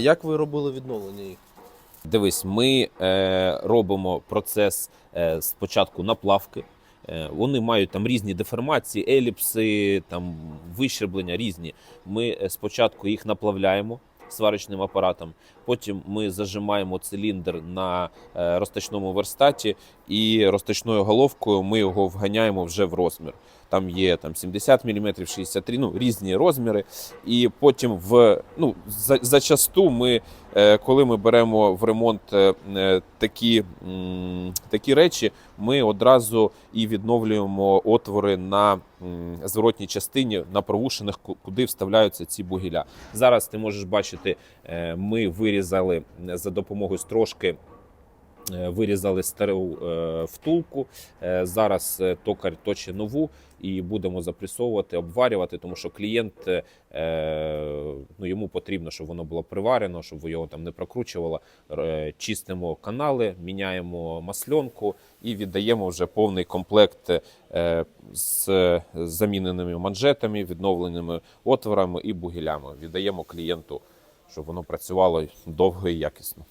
Як ви робили відновлення їх? Дивись, ми е, робимо процес е, спочатку наплавки. Е, вони мають там різні деформації, еліпси, там вищерблення різні. Ми е, спочатку їх наплавляємо сварочним апаратом, потім ми зажимаємо циліндр на розтачному розточному верстаті і розточною головкою ми його вганяємо вже в розмір. Там є там 70 мм, 63, ну різні розміри. І потім в ну за, зачасту ми Е, коли ми беремо в ремонт е, е, такі, такі речі, ми одразу і відновлюємо отвори на зворотній частині на провушених, куди вставляються ці бугіля. Зараз ти можеш бачити, е, ми вирізали за допомогою стружки. Е, Вирізали стару е, втулку. Е, Зараз токар точить нову і будемо запресовувати, обварювати, тому що клієнт ну, йому потрібно, щоб воно було приварено, щоб його там не прокручувало. Чистимо канали, міняємо масленку і віддаємо вже повний комплект з заміненими манжетами, відновленими отворами і бугілями. Віддаємо клієнту, щоб воно працювало довго і якісно.